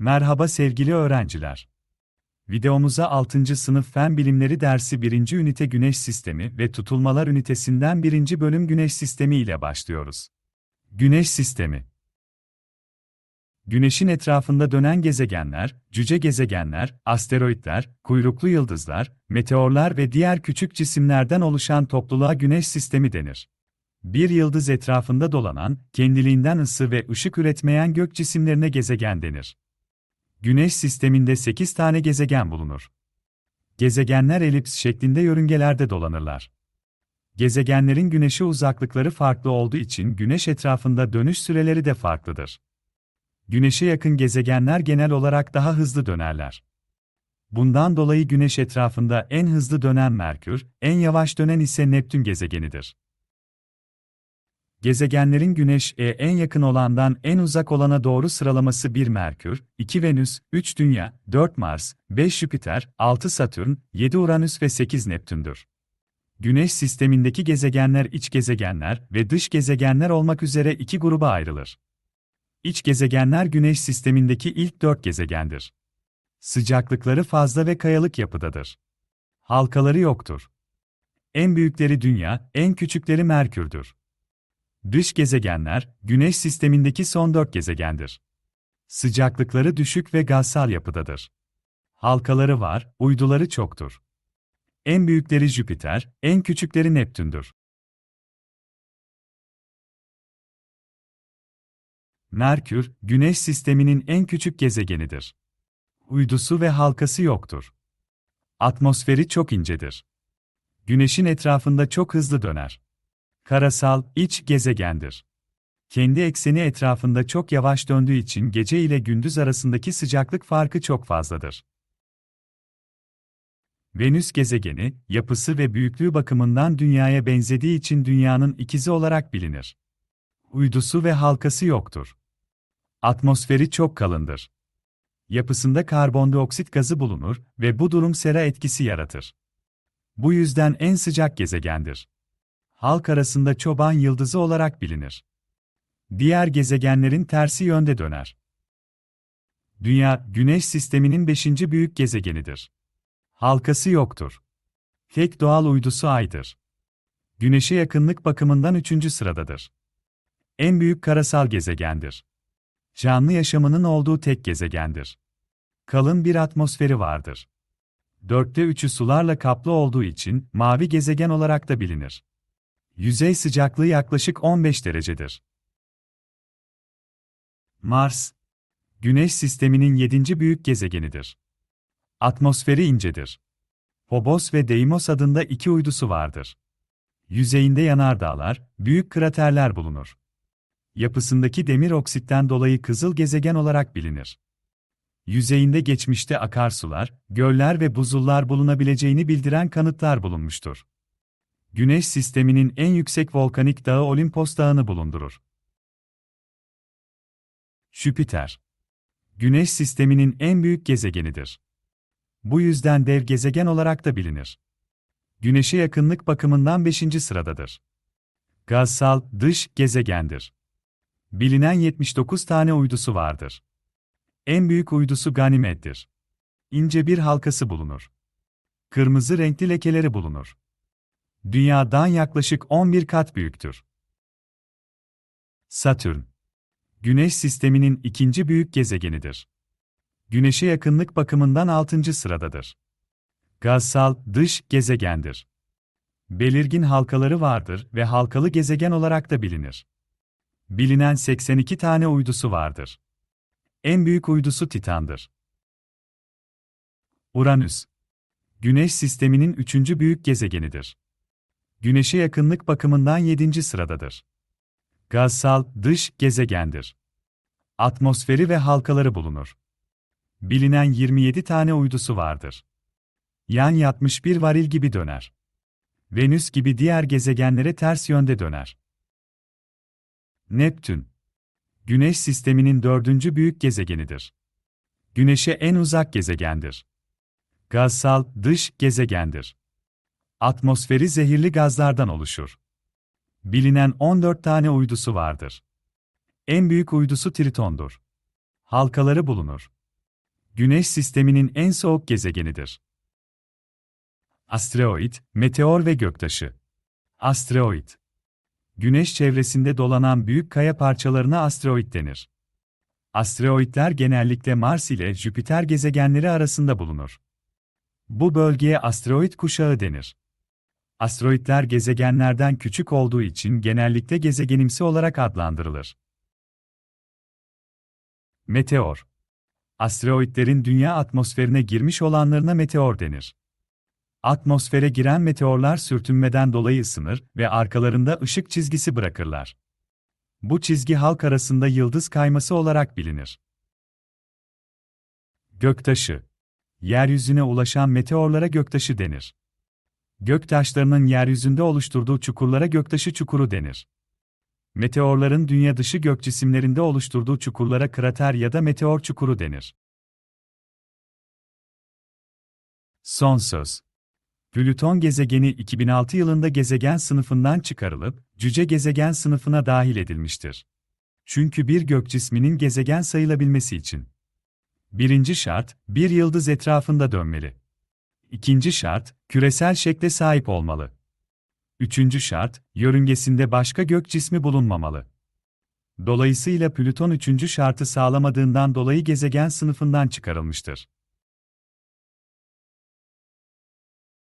Merhaba sevgili öğrenciler. Videomuza 6. sınıf Fen Bilimleri dersi 1. ünite Güneş Sistemi ve Tutulmalar ünitesinden 1. bölüm Güneş Sistemi ile başlıyoruz. Güneş Sistemi Güneşin etrafında dönen gezegenler, cüce gezegenler, asteroitler, kuyruklu yıldızlar, meteorlar ve diğer küçük cisimlerden oluşan topluluğa Güneş Sistemi denir. Bir yıldız etrafında dolanan, kendiliğinden ısı ve ışık üretmeyen gök cisimlerine gezegen denir. Güneş sisteminde 8 tane gezegen bulunur. Gezegenler elips şeklinde yörüngelerde dolanırlar. Gezegenlerin güneşe uzaklıkları farklı olduğu için güneş etrafında dönüş süreleri de farklıdır. Güneşe yakın gezegenler genel olarak daha hızlı dönerler. Bundan dolayı güneş etrafında en hızlı dönen Merkür, en yavaş dönen ise Neptün gezegenidir. Gezegenlerin Güneş'e en yakın olandan en uzak olana doğru sıralaması 1 Merkür, 2 Venüs, 3 Dünya, 4 Mars, 5 Jüpiter, 6 Satürn, 7 Uranüs ve 8 Neptün'dür. Güneş sistemindeki gezegenler iç gezegenler ve dış gezegenler olmak üzere iki gruba ayrılır. İç gezegenler Güneş sistemindeki ilk dört gezegendir. Sıcaklıkları fazla ve kayalık yapıdadır. Halkaları yoktur. En büyükleri Dünya, en küçükleri Merkür'dür. Dış gezegenler, Güneş sistemindeki son dört gezegendir. Sıcaklıkları düşük ve gazsal yapıdadır. Halkaları var, uyduları çoktur. En büyükleri Jüpiter, en küçükleri Neptün'dür. Merkür, Güneş sisteminin en küçük gezegenidir. Uydusu ve halkası yoktur. Atmosferi çok incedir. Güneşin etrafında çok hızlı döner. Karasal, iç gezegendir. Kendi ekseni etrafında çok yavaş döndüğü için gece ile gündüz arasındaki sıcaklık farkı çok fazladır. Venüs gezegeni, yapısı ve büyüklüğü bakımından Dünya'ya benzediği için Dünya'nın ikizi olarak bilinir. Uydusu ve halkası yoktur. Atmosferi çok kalındır. Yapısında karbondioksit gazı bulunur ve bu durum sera etkisi yaratır. Bu yüzden en sıcak gezegendir halk arasında çoban yıldızı olarak bilinir. Diğer gezegenlerin tersi yönde döner. Dünya, Güneş sisteminin beşinci büyük gezegenidir. Halkası yoktur. Tek doğal uydusu Ay'dır. Güneşe yakınlık bakımından üçüncü sıradadır. En büyük karasal gezegendir. Canlı yaşamının olduğu tek gezegendir. Kalın bir atmosferi vardır. Dörtte üçü sularla kaplı olduğu için mavi gezegen olarak da bilinir. Yüzey sıcaklığı yaklaşık 15 derecedir. Mars, Güneş sisteminin yedinci büyük gezegenidir. Atmosferi incedir. Phobos ve Deimos adında iki uydusu vardır. Yüzeyinde yanardağlar, büyük kraterler bulunur. Yapısındaki demir oksitten dolayı kızıl gezegen olarak bilinir. Yüzeyinde geçmişte akarsular, göller ve buzullar bulunabileceğini bildiren kanıtlar bulunmuştur. Güneş sisteminin en yüksek volkanik dağı Olimpos Dağı'nı bulundurur. Jüpiter Güneş sisteminin en büyük gezegenidir. Bu yüzden dev gezegen olarak da bilinir. Güneşe yakınlık bakımından 5. sıradadır. Gazsal, dış gezegendir. Bilinen 79 tane uydusu vardır. En büyük uydusu Ganymed'dir. İnce bir halkası bulunur. Kırmızı renkli lekeleri bulunur. Dünya'dan yaklaşık 11 kat büyüktür. Satürn Güneş sisteminin ikinci büyük gezegenidir. Güneşe yakınlık bakımından 6. sıradadır. Gazsal, dış gezegendir. Belirgin halkaları vardır ve halkalı gezegen olarak da bilinir. Bilinen 82 tane uydusu vardır. En büyük uydusu Titan'dır. Uranüs Güneş sisteminin üçüncü büyük gezegenidir. Güneşe yakınlık bakımından 7. sıradadır. Gazsal, dış gezegendir. Atmosferi ve halkaları bulunur. Bilinen 27 tane uydusu vardır. Yan yatmış bir varil gibi döner. Venüs gibi diğer gezegenlere ters yönde döner. Neptün Güneş sisteminin dördüncü büyük gezegenidir. Güneşe en uzak gezegendir. Gazsal, dış gezegendir. Atmosferi zehirli gazlardan oluşur. Bilinen 14 tane uydusu vardır. En büyük uydusu Triton'dur. Halkaları bulunur. Güneş sisteminin en soğuk gezegenidir. Asteroid, meteor ve göktaşı. Asteroid. Güneş çevresinde dolanan büyük kaya parçalarına asteroid denir. Asteroidler genellikle Mars ile Jüpiter gezegenleri arasında bulunur. Bu bölgeye asteroid kuşağı denir. Asteroidler gezegenlerden küçük olduğu için genellikle gezegenimsi olarak adlandırılır. Meteor Asteroidlerin dünya atmosferine girmiş olanlarına meteor denir. Atmosfere giren meteorlar sürtünmeden dolayı ısınır ve arkalarında ışık çizgisi bırakırlar. Bu çizgi halk arasında yıldız kayması olarak bilinir. Göktaşı Yeryüzüne ulaşan meteorlara göktaşı denir. Göktaşlarının yeryüzünde oluşturduğu çukurlara göktaşı çukuru denir. Meteorların dünya dışı gök cisimlerinde oluşturduğu çukurlara krater ya da meteor çukuru denir. Son söz. Plüton gezegeni 2006 yılında gezegen sınıfından çıkarılıp cüce gezegen sınıfına dahil edilmiştir. Çünkü bir gök cisminin gezegen sayılabilmesi için Birinci şart, bir yıldız etrafında dönmeli. İkinci şart, küresel şekle sahip olmalı. Üçüncü şart, yörüngesinde başka gök cismi bulunmamalı. Dolayısıyla Plüton üçüncü şartı sağlamadığından dolayı gezegen sınıfından çıkarılmıştır.